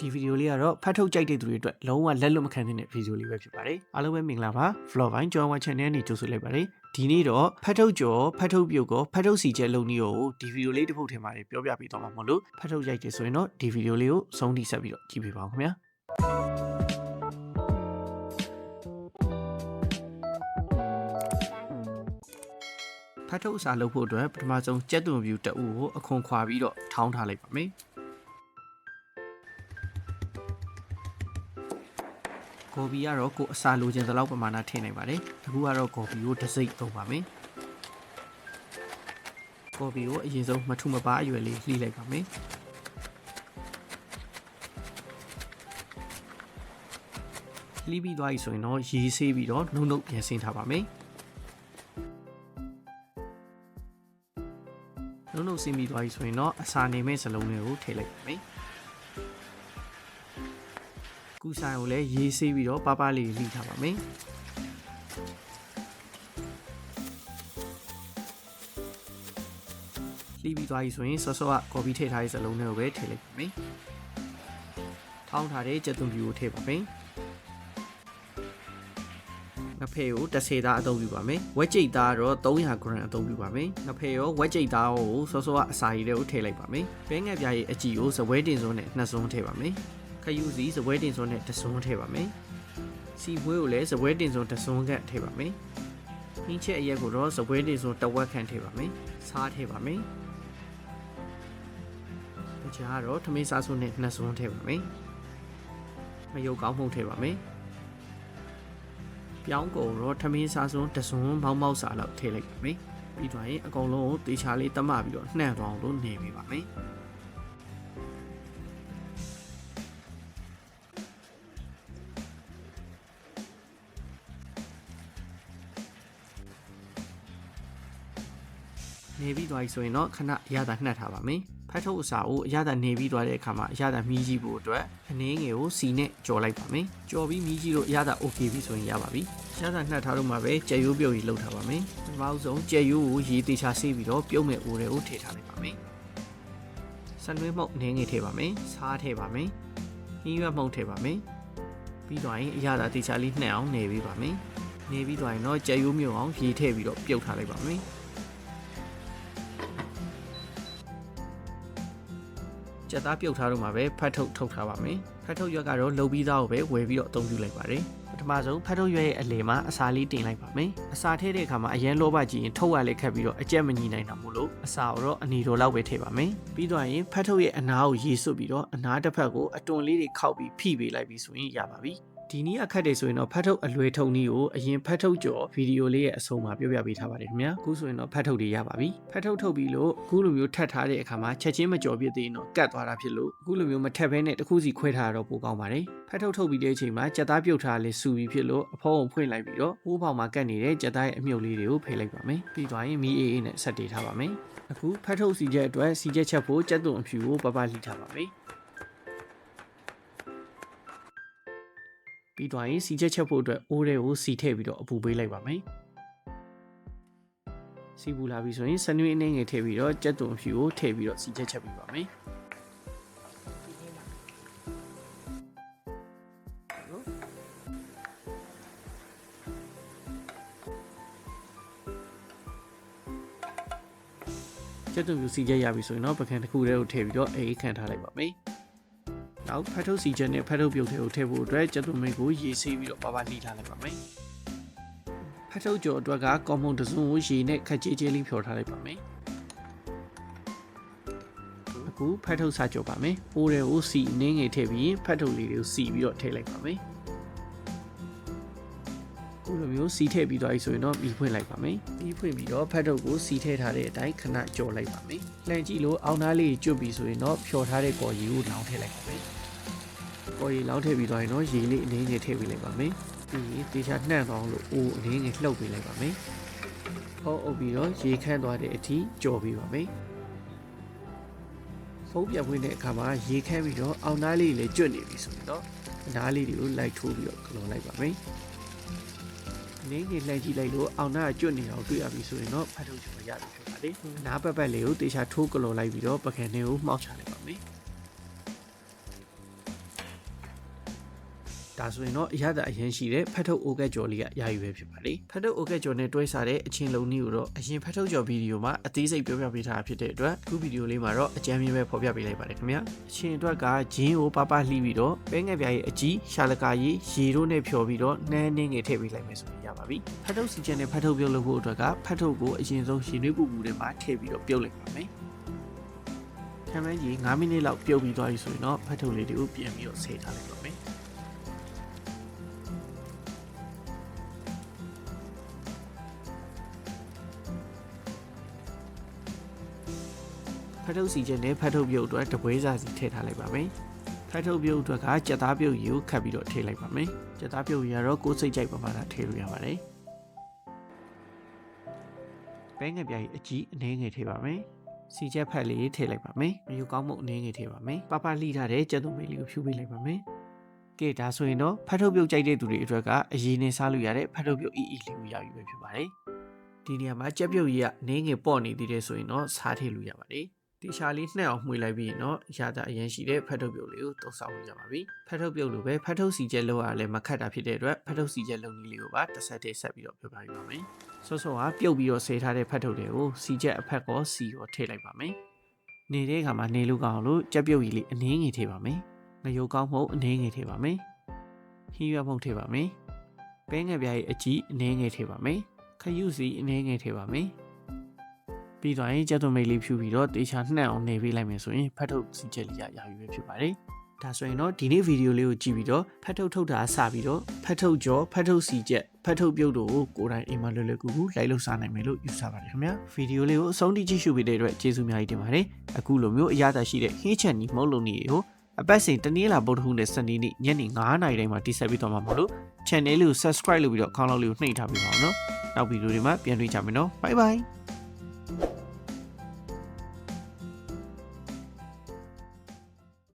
ဒီဗီဒီယိုလေးကတော့ဖတ်ထုတ်ကြိုက်တဲ့သူတွေအတွက်လုံးဝလက်လွတ်မခံသင့်တဲ့ဗီဒီယိုလေးပဲဖြစ်ပါတယ်အားလုံးပဲမင်္ဂလာပါ Vlog ပိုင်းကျော်ဝါ channel နဲ့ကြိုဆိုလိုက်ပါတယ်ဒီနေ့တော့ဖတ်ထုတ်ကျော်ဖတ်ထုတ်ပြုတ်ကောဖတ်ထုတ်စီချက်လုံနည်းကိုဒီဗီဒီယိုလေးတစ်ပုတ်ထဲမှာပြောပြပေးသွားမှာမဟုတ်လို့ဖတ်ထုတ်ကြိုက်တယ်ဆိုရင်တော့ဒီဗီဒီယိုလေးကိုဆုံးထိဆက်ပြီးတော့ကြည့်ပေးပါဦးခင်ဗျာဖတ်ထုတ်အစာလုပ်ဖို့အတွက်ပထမဆုံးကြက်သွန်ပြူတအူကိုအခွန်ခွာပြီးတော့ထောင်းထားလိုက်ပါမယ် ဂေါ်ဘီကတော့ကိုယ်အစာလိုချင်သလောက်ပမာဏထည့်နိုင်ပါတယ်အခုကတော့ဂေါ်ဘီကိုတစ်စိမ့်သုံးပါမယ်ဂေါ်ဘီကိုအရင်ဆုံးမထုမပါအရွယ်လေးလှိလိုက်ပါမယ်လှိပြီးသွားပြီဆိုရင်တော့ရေဆေးပြီးတော့နှုတ်နှုတ်ပြန်ဆင်းထားပါမယ်နှုတ်နှုတ်ဆင်းပြီးသွားပြီဆိုရင်တော့အစာနေမဲ့စလုံးတွေကိုထည့်လိုက်ပါမယ် ကူဆိုင်ကိုလည်းရေးဆေးပြီးတော့ပပလေးလှိထားပါမယ်လှိပြီးသွားပြီဆိုရင်စောစောကကော်ပီထည့်ထားတဲ့စလုံးတွေကိုပဲထည့်လိုက်ပါမယ်ထောင်းထားတဲ့ကြက်သွန်ဖြူကိုထည့်ပါမယ်ငဖဲကို30သားအသုံးပြုပါမယ်ဝက်ကြိတ်သားတော့300 gram အသုံးပြုပါမယ်ငဖဲရောဝက်ကြိတ်သားကိုစောစောကအစာရည်တွေကိုထည့်လိုက်ပါမယ်ဘဲငက်ပြားရဲ့အကြည့်ကိုဇပွဲတင်စွန်းနဲ့နှစ်စွန်းထည့်ပါမယ် ခယူစီဇပွဲတင်စွန်းနဲ့တစ်စွန်းထည့်ပါမယ်စီဘွေးကိုလည်းဇပွဲတင်စွန်းတစ်စွန်းခန့်ထည့်ပါမယ်ဟင်းချက်အရက်ကိုတော့ဇပွဲတင်စွန်းတစ်ဝက်ခန့်ထည့်ပါမယ်စားထည့်ပါမယ်တခြားကတော့ထမင်းစားစွန်းနဲ့နှစ်စွန်းထည့်ပါမယ်မယုတ်ကောင်းမှုထည့်ပါမယ်ပြောင်းကုန်တော့ထမင်းစားစွန်းတစ်စွန်းပေါင်းပေါက်စာလောက်ထည့်လိုက်ပါမယ်ပြီးတော့ရင်အကုန်လုံးကိုတေချာလေးတမပြီးတော့နှံ့သွားအောင်လို့နေပေးပါမယ် နေပြီးသွားပြီဆိုရင်တော့ခဏအရသာနှက်ထားပါမယ်ဖတ်ထုတ်အစာကိုအရသာနေပြီးသွားတဲ့အခါမှာအရသာမီးကြီးဖို့အတွက်အနှင်းငယ်ကိုစီနဲ့ကြော်လိုက်ပါမယ်ကြော်ပြီးမီးကြီးလို့အရသာ okay ပြီဆိုရင်ရပါပြီအရသာနှက်ထားလို့မှပဲကြက်ရိုးပြုတ်ကြီးလှုပ်ထားပါမယ်ပထမဆုံးကြက်ရိုးကိုရေသေးချဆေးပြီးတော့ပြုတ်မဲ့အိုးတွေကိုထည့်ထားလိုက်ပါမယ်ဆန်နွေးမှုန့်နင်းငယ်ထည့်ပါမယ်စားထည့်ပါမယ်ဟင်းရွက်မှုန့်ထည့်ပါမယ်ပြီးတော့ရင်အရသာတေချာလေးနှက်အောင်နေပေးပါမယ်နေပြီးတော့ရင်တော့ကြက်ရိုးမြုပ်အောင်ရေထည့်ပြီးတော့ပြုတ်ထားလိုက်ပါမယ် ကြက်သားပြုတ်ထားတော့မှာပဲဖတ်ထုတ်ထုတ်ထားပါမယ်ဖတ်ထုတ်ရွက်ကတော့လုံပြီးသားကိုပဲဝယ်ပြီးတော့အသုံးပြုလိုက်ပါတယ်ပထမဆုံးဖတ်ထုတ်ရွက်ရဲ့အလေမှာအစာလေးတင်လိုက်ပါမယ်အစာထည့်တဲ့အခါမှာအရင်လောဘကြည့်ရင်ထုတ်ရလဲခက်ပြီးတော့အကြက်မညီနိုင်တာမို့လို့အစာကိုတော့အနီတော်လောက်ပဲထည့်ပါမယ်ပြီးတော့ရင်ဖတ်ထုတ်ရဲ့အနားကိုရေစွတ်ပြီးတော့အနားတစ်ဖက်ကိုအတွန်လေးတွေခောက်ပြီးဖိပေးလိုက်ပြီးဆိုရင်ရပါပြီ ဒီနည်းအခက်တွေဆိုရင်တော့ဖတ်ထုတ်အလွယ်ထုံနည်းကိုအရင်ဖတ်ထုတ်ကြော်ဗီဒီယိုလေးရဲ့အဆုံးမှာပြောပြပေးထားပါတယ်ခင်ဗျာအခုဆိုရင်တော့ဖတ်ထုတ်တွေရပါပြီဖတ်ထုတ်ထုတ်ပြီးလို့အခုလိုမျိုးထပ်ထားတဲ့အခါမှာချက်ချင်းမကြော်ပြသေးရင်တော့ကတ်သွားတာဖြစ်လို့အခုလိုမျိုးမထက်ဘဲနဲ့တစ်ခုစီခွဲထားတော့ပိုကောင်းပါတယ်ဖတ်ထုတ်ထုတ်ပြီးတဲ့အချိန်မှာကြက်သားပြုတ်ထားလေးစူပြီးဖြစ်လို့အဖုံးကိုဖွင့်လိုက်ပြီးတော့ဟိုးပေါင်မှာကတ်နေတဲ့ကြက်သားရဲ့အမြုပ်လေးတွေကိုဖယ်လိုက်ပါမယ်ပြီးသွားရင်မီးအေးအေးနဲ့ဆက်တေးထားပါမယ်အခုဖတ်ထုတ်စီချက်အတွက်စီချက်ချက်ဖို့ကြက်သွန်အဖြူကိုပပလိထားပါမယ် ပြီးတော့ရင်စီချက်ချက်ဖို့အတွက်အိုးတွေကိုစီထည့်ပြီးတော့အပူပေးလိုက်ပါမယ်စီပူလာပြီဆိုရင်စနွေးအနေငယ်ထည့်ပြီးတော့ကြက်သွန်အဖြူကိုထည့်ပြီးတော့စီချက်ချက်ပြီးပါမယ်ကျက်သွန်ပြူစီချက်ရပြီဆိုရင်တော့ပကံတစ်ခုတည်းကိုထည့်ပြီးတော့အေးခံထားလိုက်ပါမယ်။ နောက်ဖတ်ထုတ်စီချက်နဲ့ဖတ်ထုတ်ပြုတ်တွေကိုထည့်ဖို့အတွက်ကျက်သွန်မိတ်ကိုရေဆေးပြီးတော့ပါပါလှီထားလိုက်ပါမယ်။ဖတ်ထုတ်ကြော်အတွက်ကကော်မွန်တစုံကိုရေနဲ့ခက်ကြေးကြေးလေးဖြော်ထားလိုက်ပါမယ်။အခုဖတ်ထုတ်စားကြော်ပါမယ်။အိုးတွေကိုစီနင်းငယ်ထည့်ပြီးဖတ်ထုတ်လေးတွေကိုစီပြီးတော့ထည့်လိုက်ပါမယ်။ခုလိုမျိုးစီထည့်ပြီးသွားပြီဆိုရင်တော့ပြီးဖွင့်လိုက်ပါမယ်။ပြီးဖွင့်ပြီးတော့ဖတ်ထုတ်ကိုစီထည့်ထားတဲ့အတိုင်းခဏကြော်လိုက်ပါမယ်။လှန်ကြည့်လို့အောင်သားလေးကျွတ်ပြီးဆိုရင်တော့ဖြော်ထားတဲ့ကော်ရီကိုလောင်းထည့်လိုက်ပါမယ်။ ကော်ရီလောင်းထည့်ပြီးသွားရင်တော့ရေလေးအနေငယ်ထည့်ပေးလိုက်ပါမယ်။ပြီးရင်တေချာနှံ့သွားလို့အိုးအနေငယ်လှုပ်ပေးလိုက်ပါမယ်။ဟောအုပ်ပြီးတော့ရေခန့်သွားတဲ့အထိကြော်ပေးပါမယ်။ဖုံးပြပွင့်တဲ့အခါမှာရေခန့်ပြီးတော့အောင်သားလေးလည်းကျွတ်နေပြီဆိုရင်တော့အနားလေးတွေကိုလိုက်ထိုးပြီးတော့ကလွန်လိုက်ပါမယ်။အနေငယ်လှန်ကြည့်လိုက်လို့အောင်သားကကျွတ်နေတာကိုတွေ့ရပြီဆိုရင်တော့ဖတ်ထုတ်ချင်ရပြီဖြစ်ပါလေ။နားပတ်ပတ်လေးကိုတေချာထိုးကလွန်လိုက်ပြီးတော့ပကံထဲကိုမှောက်ချလိုက်ပါမယ်။ ဒါဆိုရင်တော့အရသာအရင်ရှိတဲ့ဖတ်ထုတ်အိုကက်ကြော်လေးကယာယူပဲဖြစ်ပါလေဖတ်ထုတ်အိုကက်ကြော်နဲ့တွဲစားတဲ့အချင်းလုံးနည်းကိုတော့အရင်ဖတ်ထုတ်ကြော်ဗီဒီယိုမှာအသေးစိတ်ပြောပြပေးထားတာဖြစ်တဲ့အတွက်အခုဗီဒီယိုလေးမှာတော့အကြမ်းမြင်ပဲဖော်ပြပေးလိုက်ပါတယ်ခင်ဗျာအချင်းအတွက်ကဂျင်းကိုပပလှီးပြီးတော့ပဲငယ်ပြားရဲ့အကြီးရှာလကာကြီးရေတို့နဲ့ဖြော်ပြီးတော့နှမ်းနှင်းငယ်ထည့်ပေးလိုက်မယ်ဆိုရင်ရပါပြီဖတ်ထုတ်စီချက်နဲ့ဖတ်ထုတ်ပြုတ်လုပ်ဖို့အတွက်ကဖတ်ထုတ်ကိုအရင်ဆုံးရှင်နှွေးပူပူထဲမှာထည့်ပြီးတော့ပြုတ်လိုက်ပါမယ်ခံမန်းကြီး9မိနစ်လောက်ပြုတ်ပြီးသွားပြီဆိုရင်တော့ဖတ်ထုတ်လေးတွေကိုပြန်ပြီးတော့ဆေးထားလိုက်ပါ ဖတ်ထုတ်စီချက်နဲ့ဖတ်ထုတ်ပြုတ်အတွက်တပွဲစာစီထည့်ထားလိုက်ပါမယ်။ဖတ်ထုတ်ပြုတ်အတွက်ကကြက်သားပြုတ်ရီကိုခတ်ပြီးတော့ထည့်လိုက်ပါမယ်။ကြက်သားပြုတ်ရီကတော့ကိုယ်စိတ်ကြိုက်ပါမှသာထည့်လို့ရပါတယ်။ပဲငယ်ပြားကြီးအကြီးအနှဲငယ်ထည့်ပါမယ်။စီချက်ဖတ်လေးထည့်လိုက်ပါမယ်။မြို့ကောင်းမှုအနှဲငယ်ထည့်ပါမယ်။ပပလှိထားတဲ့ကြက်သွန်မေးလေးကိုဖြူပေးလိုက်ပါမယ်။ကဲဒါဆိုရင်တော့ဖတ်ထုတ်ပြုတ်ကြိုက်တဲ့သူတွေအတွက်ကအရေးနဲ့စားလို့ရတဲ့ဖတ်ထုတ်ပြုတ်အီအီလေးကိုရယူပဲဖြစ်ပါတယ်။ဒီနေရာမှာကြက်ပြုတ်ကြီးကနင်းငယ်ပေါ့နေသေးတယ်ဆိုရင်တော့စားထည့်လို့ရပါတယ်။ ဒီရှာလေးနှက်အောင်မှွေလိုက်ပြီးရင်တော့ရတာအရင်ရှိတဲ့ဖတ်ထုတ်ပြုတ်လေးကိုတုံးဆောင်လို့ရပါပြီဖတ်ထုတ်ပြုတ်လိုပဲဖတ်ထုတ်စီချက်လောက်ရလဲမခတ်တာဖြစ်တဲ့အတွက်ဖတ်ထုတ်စီချက်လုံနည်းလေးကိုပါတစ်ဆက်တည်းဆက်ပြီးတော့ပြောပြပေးပါမယ်ဆော့ဆော့ကပြုတ်ပြီးတော့ဆေးထားတဲ့ဖတ်ထုတ်တွေကိုစီချက်အဖက်ကောစီရောထည့်လိုက်ပါမယ်နေတဲ့အခါမှာနေလို့ကောင်းလို့ကြက်ပြုတ်ကြီးလေးအနည်းငယ်ထည့်ပါမယ်ငရုတ်ကောင်းမှုအနည်းငယ်ထည့်ပါမယ်ဟင်းရွက်မှုထည့်ပါမယ်ပဲငယ်ပြားရဲ့အကြီးအနည်းငယ်ထည့်ပါမယ်ခရုစီအနည်းငယ်ထည့်ပါမယ် ပြီးသွားရင်ကြက်သွန်မိတ်လေးဖြူပြီးတော့တေချာနှက်အောင်နေပေးလိုက်မယ်ဆိုရင်ဖတ်ထုတ်စီချက်လေးရရယူပဲဖြစ်ပါတယ်။ဒါဆိုရင်တော့ဒီနေ့ဗီဒီယိုလေးကိုကြည့်ပြီးတော့ဖတ်ထုတ်ထုတ်တာစပြီးတော့ဖတ်ထုတ်ကြောဖတ်ထုတ်စီချက်ဖတ်ထုတ်ပြုတ်တို့ကိုကိုယ်တိုင်အိမ်မှာလွယ်လွယ်ကူကူလိုက်လို့စားနိုင်မယ်လို့ယူဆပါတယ်ခင်ဗျာ။ဗီဒီယိုလေးကိုအဆုံးထိကြည့်ရှုပေးတဲ့အတွက်ကျေးဇူးအများကြီးတင်ပါတယ်။အခုလိုမျိုးအရသာရှိတဲ့ဟင်းချက်နီမုတ်လုံးကြီးကိုအပတ်စဉ်တနင်္လာဗုဒ္ဓဟူးနဲ့စနေနေ့ညနေ9:00နာရီတိုင်းမှာတိဆက်ပြီးတော့မှာမလို့ channel လေးကို subscribe လုပ်ပြီးတော့ခေါင်းလောက်လေးကိုနှိပ်ထားပေးပါအောင်နော်။နောက်ဗီဒီယိုတွေမှာပြန်တွေ့ကြမယ်နော်။ Bye bye